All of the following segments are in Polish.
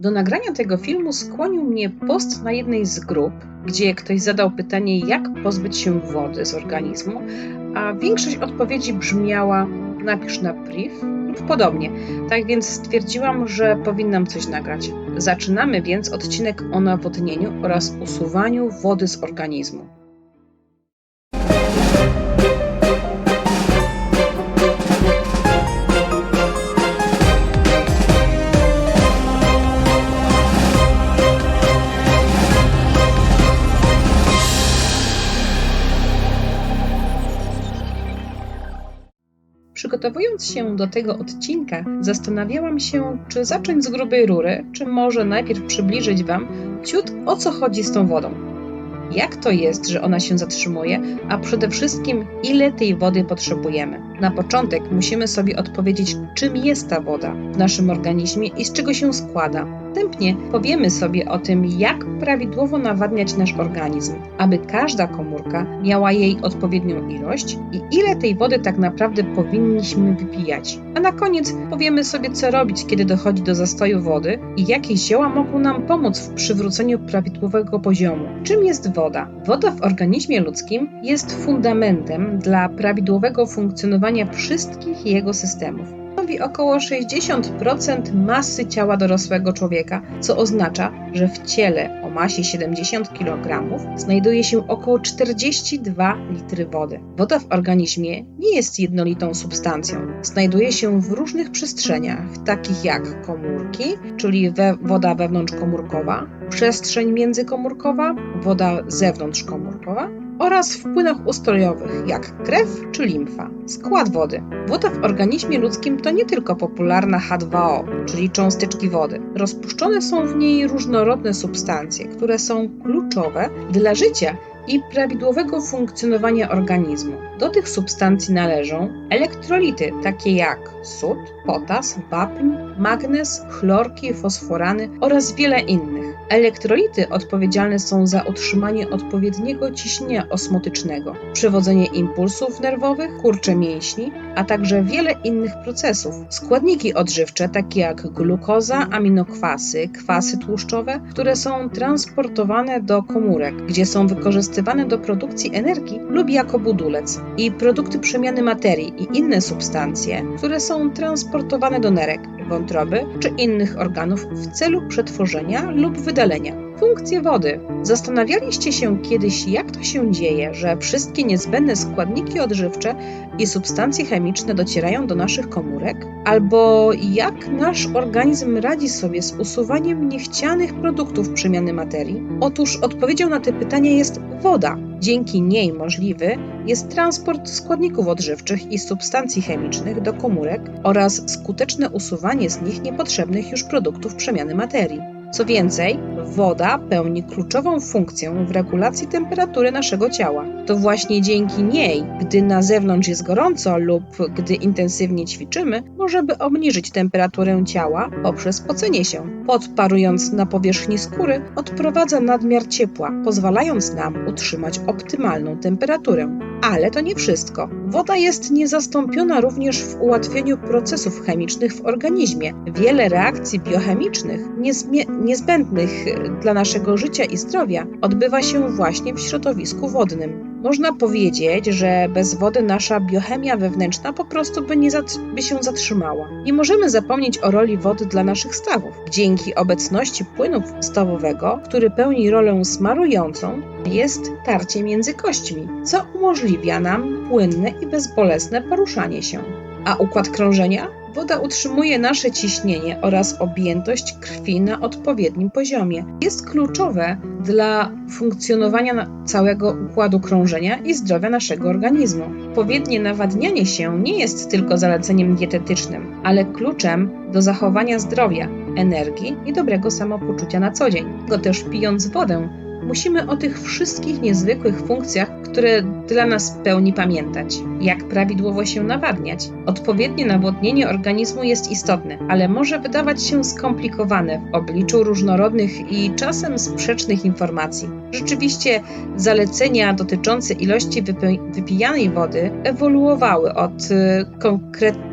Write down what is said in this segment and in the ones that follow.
Do nagrania tego filmu skłonił mnie post na jednej z grup, gdzie ktoś zadał pytanie, jak pozbyć się wody z organizmu, a większość odpowiedzi brzmiała: napisz na priv lub podobnie. Tak więc stwierdziłam, że powinnam coś nagrać. Zaczynamy więc odcinek o nawodnieniu oraz usuwaniu wody z organizmu. Przygotowując się do tego odcinka, zastanawiałam się, czy zacząć z grubej rury, czy może najpierw przybliżyć Wam ciut o co chodzi z tą wodą. Jak to jest, że ona się zatrzymuje, a przede wszystkim ile tej wody potrzebujemy. Na początek musimy sobie odpowiedzieć, czym jest ta woda w naszym organizmie i z czego się składa. Następnie powiemy sobie o tym, jak prawidłowo nawadniać nasz organizm, aby każda komórka miała jej odpowiednią ilość i ile tej wody tak naprawdę powinniśmy wypijać. A na koniec powiemy sobie, co robić, kiedy dochodzi do zastoju wody i jakie zioła mogą nam pomóc w przywróceniu prawidłowego poziomu. Czym jest woda? Woda w organizmie ludzkim jest fundamentem dla prawidłowego funkcjonowania wszystkich jego systemów stanowi około 60% masy ciała dorosłego człowieka, co oznacza, że w ciele o masie 70 kg znajduje się około 42 litry wody. Woda w organizmie nie jest jednolitą substancją. Znajduje się w różnych przestrzeniach, takich jak komórki, czyli we, woda wewnątrzkomórkowa, przestrzeń międzykomórkowa, woda zewnątrzkomórkowa oraz w płynach ustrojowych, jak krew czy limfa. Skład wody. Woda w organizmie ludzkim to nie tylko popularna H2O, czyli cząsteczki wody. Rozpuszczone są w niej różnorodne substancje, które są kluczowe dla życia i prawidłowego funkcjonowania organizmu. Do tych substancji należą elektrolity, takie jak sód, potas, wapń, magnez, chlorki, fosforany oraz wiele innych. Elektrolity odpowiedzialne są za utrzymanie odpowiedniego ciśnienia osmotycznego, przewodzenie impulsów nerwowych, kurcze mięśni, a także wiele innych procesów. Składniki odżywcze, takie jak glukoza, aminokwasy, kwasy tłuszczowe, które są transportowane do komórek, gdzie są wykorzystywane do produkcji energii lub jako budulec, i produkty przemiany materii i inne substancje, które są transportowane do nerek, wątroby czy innych organów w celu przetworzenia lub wydalenia. Funkcje wody. Zastanawialiście się kiedyś, jak to się dzieje, że wszystkie niezbędne składniki odżywcze i substancje chemiczne docierają do naszych komórek? Albo jak nasz organizm radzi sobie z usuwaniem niechcianych produktów przemiany materii? Otóż odpowiedzią na te pytania jest woda. Dzięki niej możliwy jest transport składników odżywczych i substancji chemicznych do komórek oraz skuteczne usuwanie z nich niepotrzebnych już produktów przemiany materii. Co więcej, woda pełni kluczową funkcję w regulacji temperatury naszego ciała. To właśnie dzięki niej, gdy na zewnątrz jest gorąco lub gdy intensywnie ćwiczymy, możemy obniżyć temperaturę ciała poprzez pocenie się. Podparując na powierzchni skóry, odprowadza nadmiar ciepła, pozwalając nam utrzymać optymalną temperaturę. Ale to nie wszystko. Woda jest niezastąpiona również w ułatwieniu procesów chemicznych w organizmie. Wiele reakcji biochemicznych niezbędnych dla naszego życia i zdrowia odbywa się właśnie w środowisku wodnym. Można powiedzieć, że bez wody nasza biochemia wewnętrzna po prostu by, nie by się zatrzymała. Nie możemy zapomnieć o roli wody dla naszych stawów. Dzięki obecności płynu stawowego, który pełni rolę smarującą, jest tarcie między kośćmi, co umożliwia nam płynne i bezbolesne poruszanie się. A układ krążenia? Woda utrzymuje nasze ciśnienie oraz objętość krwi na odpowiednim poziomie. Jest kluczowe dla funkcjonowania całego układu krążenia i zdrowia naszego organizmu. Odpowiednie nawadnianie się nie jest tylko zaleceniem dietetycznym, ale kluczem do zachowania zdrowia, energii i dobrego samopoczucia na co dzień. Go też pijąc wodę, musimy o tych wszystkich niezwykłych funkcjach, które dla nas pełni pamiętać. Jak prawidłowo się nawadniać? Odpowiednie nawodnienie organizmu jest istotne, ale może wydawać się skomplikowane w obliczu różnorodnych i czasem sprzecznych informacji. Rzeczywiście zalecenia dotyczące ilości wypijanej wody ewoluowały od y,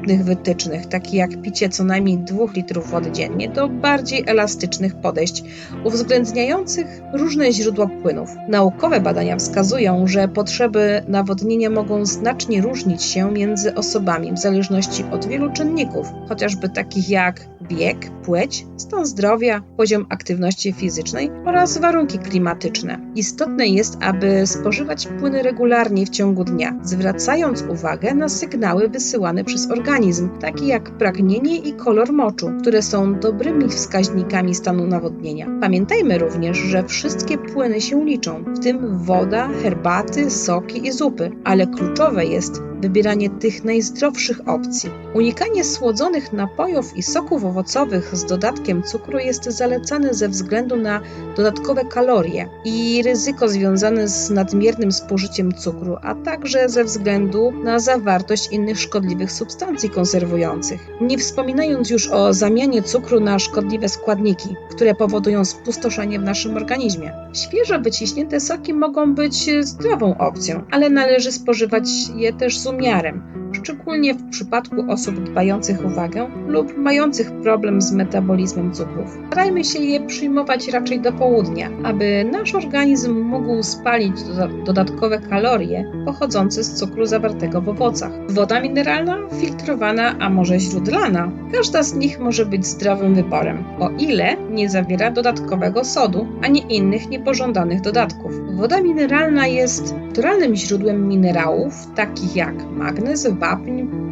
konkretnych wytycznych, takich jak picie co najmniej 2 litrów wody dziennie, do bardziej elastycznych podejść, uwzględniających różne źródła płynów. Naukowe badania wskazują, że potrzeby nawodnienia mogą znacznie różnić się między osobami w zależności od wielu czynników, chociażby takich jak wiek, płeć, stan zdrowia, poziom aktywności fizycznej oraz warunki klimatyczne. Istotne jest, aby spożywać płyny regularnie w ciągu dnia, zwracając uwagę na sygnały wysyłane przez organizm, takie jak pragnienie i kolor moczu, które są dobrymi wskaźnikami stanu nawodnienia. Pamiętajmy również, że wszystkie płyny się liczą, w tym woda, herbaty, soki i zupy, ale kluczowe jest wybieranie tych najzdrowszych opcji. Unikanie słodzonych napojów i soków owocowych z dodatkiem cukru jest zalecane ze względu na dodatkowe kalorie i ryzyko związane z nadmiernym spożyciem cukru, a także ze względu na zawartość innych szkodliwych substancji konserwujących. Nie wspominając już o zamianie cukru na szkodliwe składniki, które powodują spustoszenie w naszym organizmie. Świeżo wyciśnięte soki mogą być zdrową opcją, ale należy spożywać je też z umiarem, szczególnie w przypadku osób dbających o wagę lub mających problem z metabolizmem cukrów. Starajmy się je przyjmować raczej do południa, aby nasz organizm mógł spalić dodatkowe kalorie pochodzące z cukru zawartego w owocach. Woda mineralna, filtrowana, a może źródlana, każda z nich może być zdrowym wyborem, o ile nie zawiera dodatkowego sodu ani innych niepożądanych dodatków. Woda mineralna jest naturalnym źródłem minerałów, takich jak magnez, wapń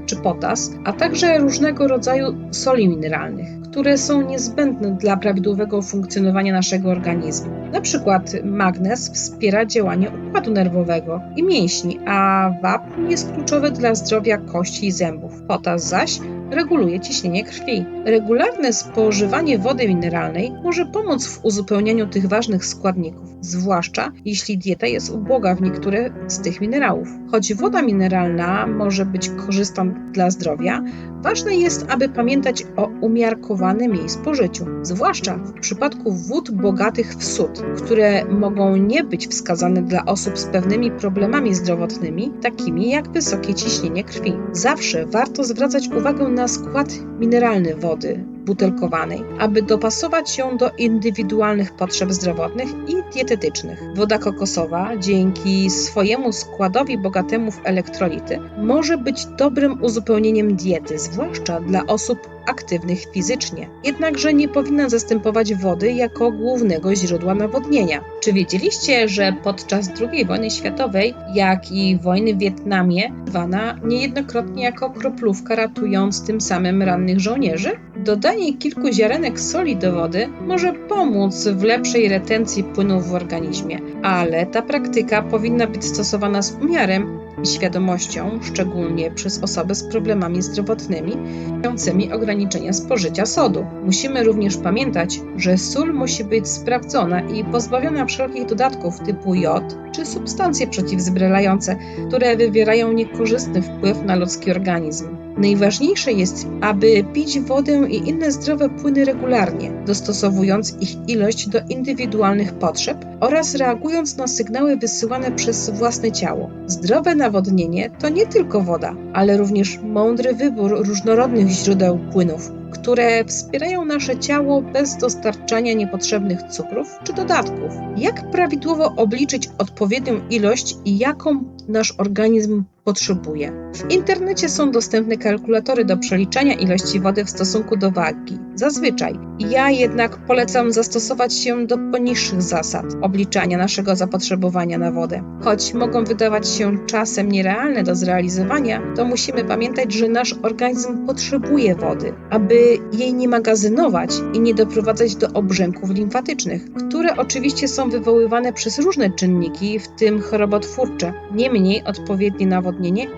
czy potas, a także różnego rodzaju soli mineralnych, które są niezbędne dla prawidłowego funkcjonowania naszego organizmu. Na przykład magnez wspiera działanie układu nerwowego i mięśni, a wapń jest kluczowy dla zdrowia kości i zębów. Potas zaś reguluje ciśnienie krwi. Regularne spożywanie wody mineralnej może pomóc w uzupełnianiu tych ważnych składników, zwłaszcza jeśli dieta jest uboga w niektóre z tych minerałów. Choć woda mineralna może być korzystna dla zdrowia, ważne jest, aby pamiętać o umiarkowanym jej spożyciu, zwłaszcza w przypadku wód bogatych w sód, które mogą nie być wskazane dla osób z pewnymi problemami zdrowotnymi, takimi jak wysokie ciśnienie krwi. Zawsze warto zwracać uwagę na skład mineralny wody butelkowanej, aby dopasować ją do indywidualnych potrzeb zdrowotnych i dietetycznych. Woda kokosowa, dzięki swojemu składowi bogatemu w elektrolity, może być dobrym uzupełnieniem diety, zwłaszcza dla osób aktywnych fizycznie. Jednakże nie powinna zastępować wody jako głównego źródła nawodnienia. Czy wiedzieliście, że podczas II wojny światowej, jak i wojny w Wietnamie, zwana niejednokrotnie jako kroplówka ratując tym samym rannych żołnierzy? Dodanie kilku ziarenek soli do wody może pomóc w lepszej retencji płynów w organizmie, ale ta praktyka powinna być stosowana z umiarem i świadomością, szczególnie przez osoby z problemami zdrowotnymi, mającymi ograniczenia spożycia sodu. Musimy również pamiętać, że sól musi być sprawdzona i pozbawiona wszelkich dodatków typu jod czy substancje przeciwzbrylające, które wywierają niekorzystny wpływ na ludzki organizm. Najważniejsze jest, aby pić wodę i inne zdrowe płyny regularnie, dostosowując ich ilość do indywidualnych potrzeb oraz reagując na sygnały wysyłane przez własne ciało. Zdrowe nawodnienie to nie tylko woda, ale również mądry wybór różnorodnych źródeł płynów, które wspierają nasze ciało bez dostarczania niepotrzebnych cukrów czy dodatków. Jak prawidłowo obliczyć odpowiednią ilość i jaką nasz organizm potrzebuje? W internecie są dostępne kalkulatory do przeliczania ilości wody w stosunku do wagi. Zazwyczaj. Ja jednak polecam zastosować się do poniższych zasad obliczania naszego zapotrzebowania na wodę. Choć mogą wydawać się czasem nierealne do zrealizowania, to musimy pamiętać, że nasz organizm potrzebuje wody, aby jej nie magazynować i nie doprowadzać do obrzęków limfatycznych, które oczywiście są wywoływane przez różne czynniki, w tym chorobotwórcze. Niemniej odpowiednie nawodnienie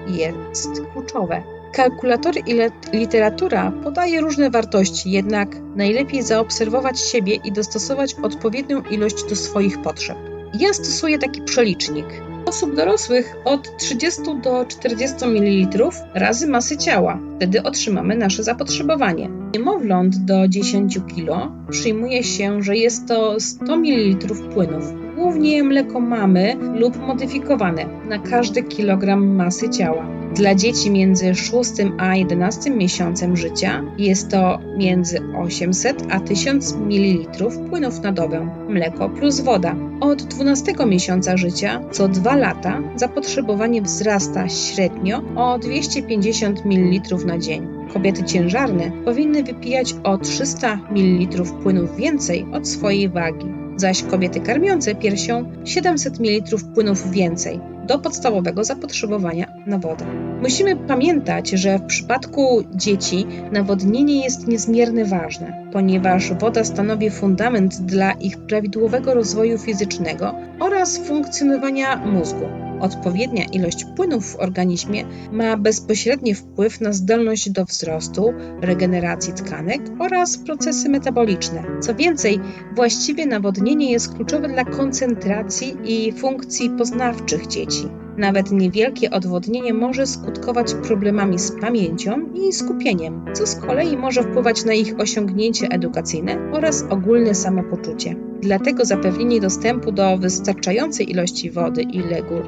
jest kluczowe. Kalkulatory i literatura podaje różne wartości, jednak najlepiej zaobserwować siebie i dostosować odpowiednią ilość do swoich potrzeb. Ja stosuję taki przelicznik Osób dorosłych od 30 do 40 ml razy masy ciała. Wtedy otrzymamy nasze zapotrzebowanie. Niemowląt do 10 kg przyjmuje się, że jest to 100 ml płynów. Głównie mleko mamy lub modyfikowane na każdy kilogram masy ciała. Dla dzieci między 6 a 11 miesiącem życia jest to między 800 a 1000 ml płynów na dobę, mleko plus woda. Od 12 miesiąca życia co 2 lata zapotrzebowanie wzrasta średnio o 250 ml na dzień. Kobiety ciężarne powinny wypijać o 300 ml płynów więcej od swojej wagi, zaś kobiety karmiące piersią 700 ml płynów więcej do podstawowego zapotrzebowania na wodę. Musimy pamiętać, że w przypadku dzieci nawodnienie jest niezmiernie ważne, ponieważ woda stanowi fundament dla ich prawidłowego rozwoju fizycznego oraz funkcjonowania mózgu. Odpowiednia ilość płynów w organizmie ma bezpośredni wpływ na zdolność do wzrostu, regeneracji tkanek oraz procesy metaboliczne. Co więcej, właściwe nawodnienie jest kluczowe dla koncentracji i funkcji poznawczych dzieci. Nawet niewielkie odwodnienie może skutkować problemami z pamięcią i skupieniem, co z kolei może wpływać na ich osiągnięcie edukacyjne oraz ogólne samopoczucie. Dlatego zapewnienie dostępu do wystarczającej ilości wody i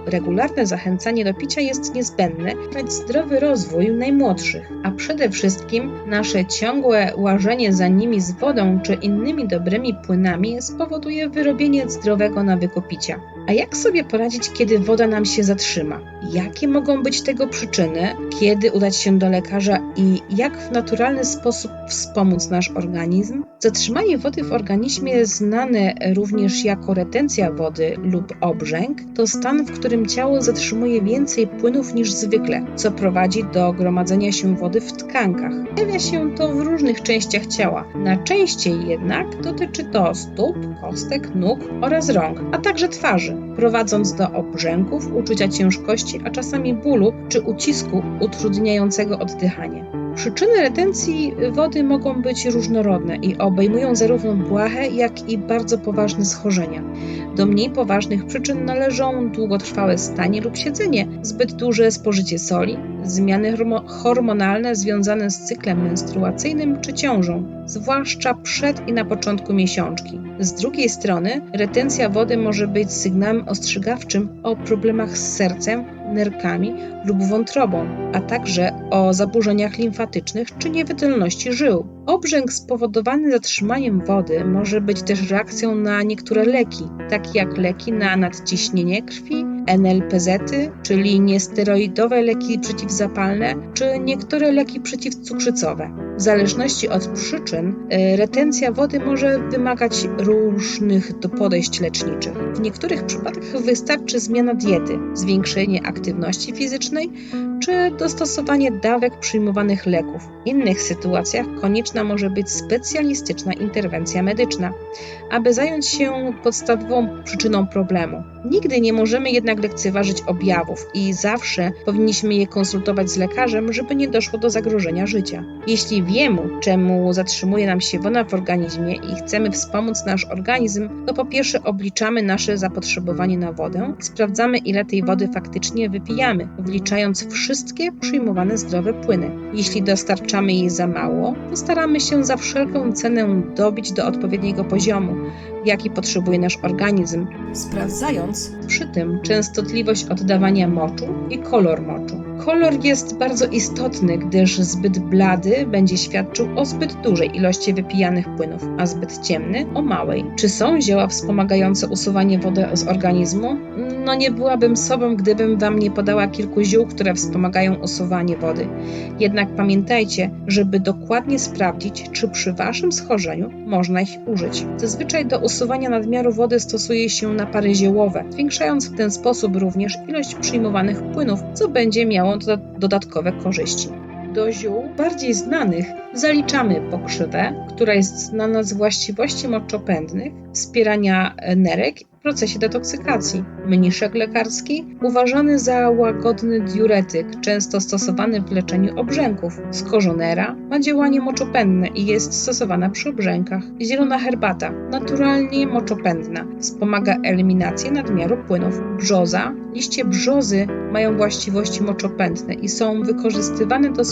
regularne zachęcanie do picia jest niezbędne na zdrowy rozwój najmłodszych, a przede wszystkim nasze ciągłe łażenie za nimi z wodą czy innymi dobrymi płynami spowoduje wyrobienie zdrowego nawyku picia. A jak sobie poradzić, kiedy woda nam się zatrzyma? Jakie mogą być tego przyczyny? Kiedy udać się do lekarza i jak w naturalny sposób wspomóc nasz organizm? Zatrzymanie wody w organizmie znane również jako retencja wody lub obrzęk to stan, w którym ciało zatrzymuje więcej płynów niż zwykle, co prowadzi do gromadzenia się wody w tkankach. Pojawia się to w różnych częściach ciała. Najczęściej jednak dotyczy to stóp, kostek, nóg oraz rąk, a także twarzy, prowadząc do obrzęków, uczucia ciężkości, a czasami bólu czy ucisku utrudniającego oddychanie. Przyczyny retencji wody mogą być różnorodne i obejmują zarówno błahe, jak i bardzo poważne schorzenia. Do mniej poważnych przyczyn należą długotrwałe stanie lub siedzenie, zbyt duże spożycie soli, zmiany hormonalne związane z cyklem menstruacyjnym czy ciążą, zwłaszcza przed i na początku miesiączki. Z drugiej strony, retencja wody może być sygnałem ostrzegawczym o problemach z sercem, nerkami lub wątrobą, a także o zaburzeniach limfatycznych czy niewydolności żył. Obrzęk spowodowany zatrzymaniem wody może być też reakcją na niektóre leki, takie jak leki na nadciśnienie krwi, NLPZ, czyli niesteroidowe leki przeciwzapalne, czy niektóre leki przeciwcukrzycowe. W zależności od przyczyn, y, retencja wody może wymagać różnych podejść leczniczych. W niektórych przypadkach wystarczy zmiana diety, zwiększenie aktywności fizycznej czy dostosowanie dawek przyjmowanych leków. W innych sytuacjach konieczna może być specjalistyczna interwencja medyczna, aby zająć się podstawową przyczyną problemu. Nigdy nie możemy jednak lekceważyć objawów i zawsze powinniśmy je konsultować z lekarzem, żeby nie doszło do zagrożenia życia. Jeśli wiemy, czemu zatrzymuje nam się woda w organizmie i chcemy wspomóc nasz organizm, to po pierwsze obliczamy nasze zapotrzebowanie na wodę i sprawdzamy, ile tej wody faktycznie wypijamy, wliczając wszystkie przyjmowane zdrowe płyny. Jeśli dostarczamy jej za mało, to staramy się za wszelką cenę dobić do odpowiedniego poziomu, jaki potrzebuje nasz organizm, sprawdzając przy tym częstotliwość oddawania moczu i kolor moczu. Kolor jest bardzo istotny, gdyż zbyt blady będzie świadczył o zbyt dużej ilości wypijanych płynów, a zbyt ciemny o małej. Czy są zioła wspomagające usuwanie wody z organizmu? No nie byłabym sobą, gdybym Wam nie podała kilku ziół, które wspomagają usuwanie wody. Jednak pamiętajcie, żeby dokładnie sprawdzić, czy przy Waszym schorzeniu można ich użyć. Zazwyczaj do usuwania nadmiaru wody stosuje się napary ziołowe, zwiększając w ten sposób również ilość przyjmowanych płynów, co będzie miało dodatkowe korzyści. Do ziół bardziej znanych zaliczamy pokrzywę, która jest znana z właściwości moczopędnych, wspierania nerek procesie detoksykacji. Mniszek lekarski uważany za łagodny diuretyk, często stosowany w leczeniu obrzęków. Skorzonera ma działanie moczopędne i jest stosowana przy obrzękach. Zielona herbata, naturalnie moczopędna, wspomaga eliminację nadmiaru płynów. Brzoza, liście brzozy mają właściwości moczopędne i są wykorzystywane do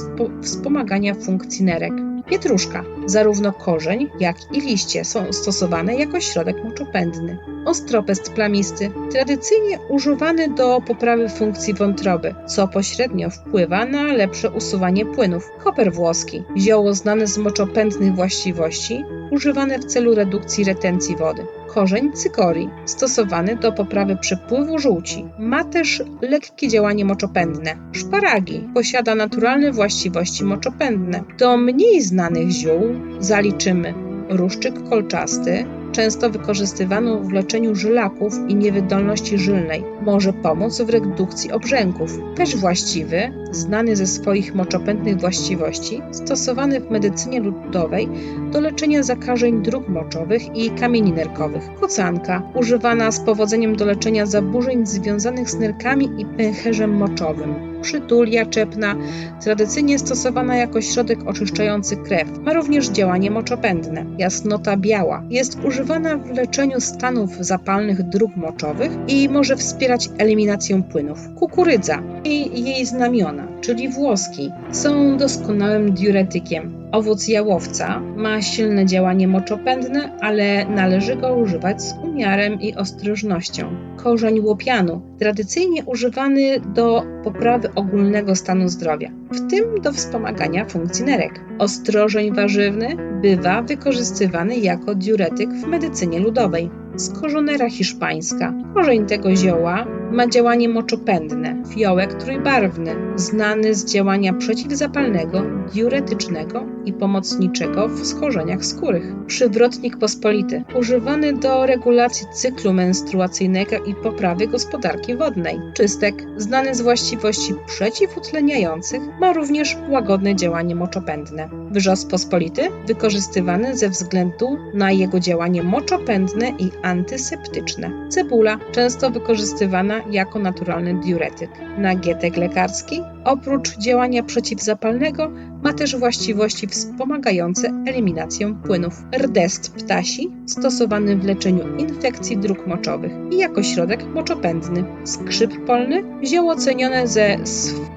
wspomagania funkcji nerek. Pietruszka. Zarówno korzeń, jak i liście są stosowane jako środek moczopędny. Ostropest plamisty. Tradycyjnie używany do poprawy funkcji wątroby, co pośrednio wpływa na lepsze usuwanie płynów. Koper włoski. Zioło znane z moczopędnych właściwości, używane w celu redukcji retencji wody korzeń cykorii, stosowany do poprawy przepływu żółci. Ma też lekkie działanie moczopędne. Szparagi posiada naturalne właściwości moczopędne. Do mniej znanych ziół zaliczymy ruszczyk kolczasty, często wykorzystywaną w leczeniu żylaków i niewydolności żylnej. Może pomóc w redukcji obrzęków. Też właściwy, znany ze swoich moczopędnych właściwości, stosowany w medycynie ludowej do leczenia zakażeń dróg moczowych i kamieni nerkowych. Kocanka, używana z powodzeniem do leczenia zaburzeń związanych z nerkami i pęcherzem moczowym przytulia czepna, tradycyjnie stosowana jako środek oczyszczający krew. Ma również działanie moczopędne. Jasnota biała jest używana w leczeniu stanów zapalnych dróg moczowych i może wspierać eliminację płynów. Kukurydza i jej znamiona, czyli włoski, są doskonałym diuretykiem. Owoc jałowca ma silne działanie moczopędne, ale należy go używać z umiarem i ostrożnością. Korzeń łopianu, tradycyjnie używany do poprawy ogólnego stanu zdrowia, w tym do wspomagania funkcji nerek. Ostrożeń warzywny bywa wykorzystywany jako diuretyk w medycynie ludowej. Skorzonera hiszpańska. Korzeń tego zioła ma działanie moczopędne, fiołek trójbarwny, znany z działania przeciwzapalnego, diuretycznego i pomocniczego w schorzeniach skórych. Przywrotnik pospolity, używany do regulacji cyklu menstruacyjnego i poprawy gospodarki wodnej. Czystek, znany z właściwości przeciwutleniających, ma również łagodne działanie moczopędne. Wrzos pospolity, wykorzystywany ze względu na jego działanie moczopędne i antyseptyczne. Cebula, często wykorzystywana jako naturalny diuretyk. Nagietek lekarski, oprócz działania przeciwzapalnego, ma też właściwości wspomagające eliminację płynów. Rdest ptasi, stosowany w leczeniu infekcji dróg moczowych i jako środek moczopędny. Skrzyp polny, zioło cenione ze,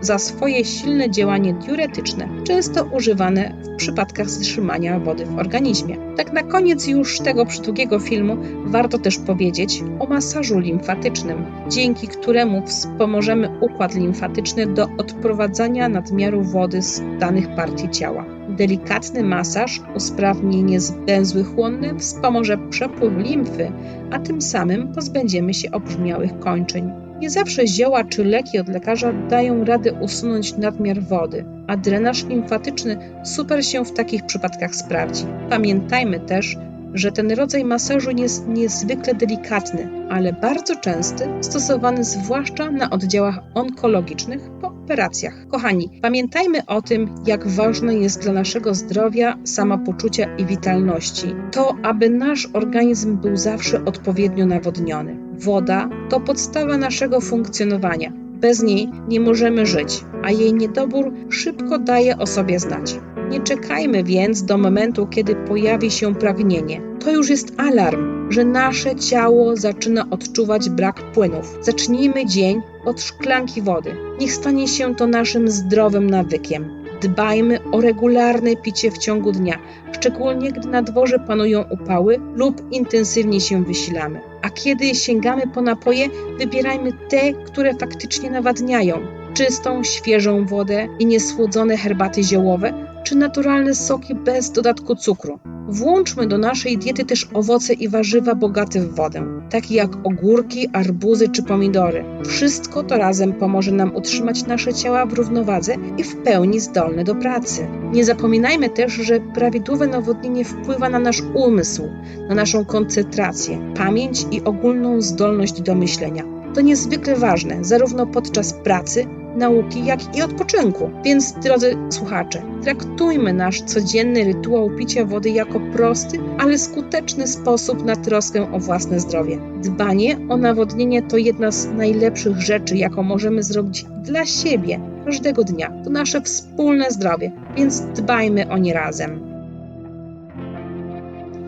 za swoje silne działanie diuretyczne, często używane w przypadkach zatrzymania wody w organizmie. Tak na koniec już tego przydługiego filmu warto też powiedzieć o masażu limfatycznym, dzięki któremu wspomożemy układ limfatyczny do odprowadzania nadmiaru wody z danych partii ciała. Delikatny masaż usprawni niezbęzły chłonne, wspomoże przepływ limfy, a tym samym pozbędziemy się obrzmiałych kończyn. Nie zawsze zioła czy leki od lekarza dają radę usunąć nadmiar wody, a drenaż limfatyczny super się w takich przypadkach sprawdzi. Pamiętajmy też, że ten rodzaj masażu jest niezwykle delikatny, ale bardzo częsty, stosowany zwłaszcza na oddziałach onkologicznych po operacjach. Kochani, pamiętajmy o tym, jak ważne jest dla naszego zdrowia, samopoczucia i witalności to, aby nasz organizm był zawsze odpowiednio nawodniony. Woda to podstawa naszego funkcjonowania. Bez niej nie możemy żyć, a jej niedobór szybko daje o sobie znać. Nie czekajmy więc do momentu, kiedy pojawi się pragnienie. To już jest alarm, że nasze ciało zaczyna odczuwać brak płynów. Zacznijmy dzień od szklanki wody. Niech stanie się to naszym zdrowym nawykiem. Dbajmy o regularne picie w ciągu dnia, szczególnie gdy na dworze panują upały lub intensywnie się wysilamy. A kiedy sięgamy po napoje, wybierajmy te, które faktycznie nawadniają. Czystą, świeżą wodę i niesłodzone herbaty ziołowe czy naturalne soki bez dodatku cukru. Włączmy do naszej diety też owoce i warzywa bogate w wodę, takie jak ogórki, arbuzy czy pomidory. Wszystko to razem pomoże nam utrzymać nasze ciała w równowadze i w pełni zdolne do pracy. Nie zapominajmy też, że prawidłowe nawodnienie wpływa na nasz umysł, na naszą koncentrację, pamięć i ogólną zdolność do myślenia. To niezwykle ważne, zarówno podczas pracy, nauki, jak i odpoczynku. Więc, drodzy słuchacze, traktujmy nasz codzienny rytuał picia wody jako prosty, ale skuteczny sposób na troskę o własne zdrowie. Dbanie o nawodnienie to jedna z najlepszych rzeczy, jaką możemy zrobić dla siebie każdego dnia. To nasze wspólne zdrowie, więc dbajmy o nie razem.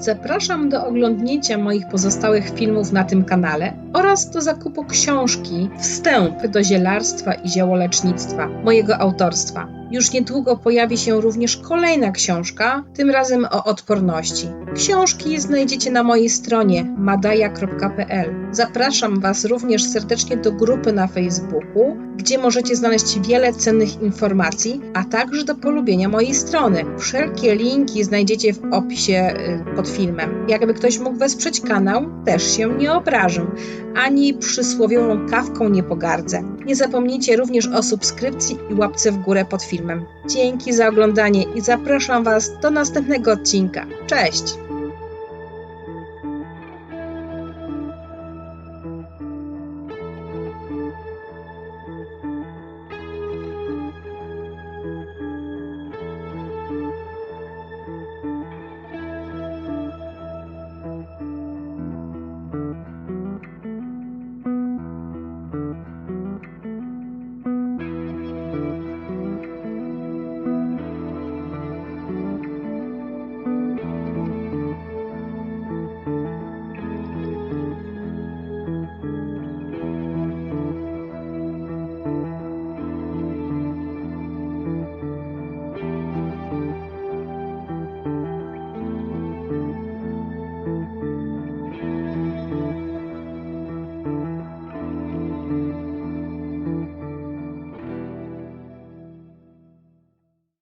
Zapraszam do oglądnięcia moich pozostałych filmów na tym kanale oraz do zakupu książki Wstęp do zielarstwa i ziołolecznictwa mojego autorstwa. Już niedługo pojawi się również kolejna książka, tym razem o odporności. Książki znajdziecie na mojej stronie madaja.pl. Zapraszam Was również serdecznie do grupy na Facebooku, gdzie możecie znaleźć wiele cennych informacji, a także do polubienia mojej strony. Wszelkie linki znajdziecie w opisie y, pod filmem. Jakby ktoś mógł wesprzeć kanał, też się nie obrażę, ani przysłowiową kawką nie pogardzę. Nie zapomnijcie również o subskrypcji i łapce w górę pod filmem. Dzięki za oglądanie i zapraszam Was do następnego odcinka. Cześć!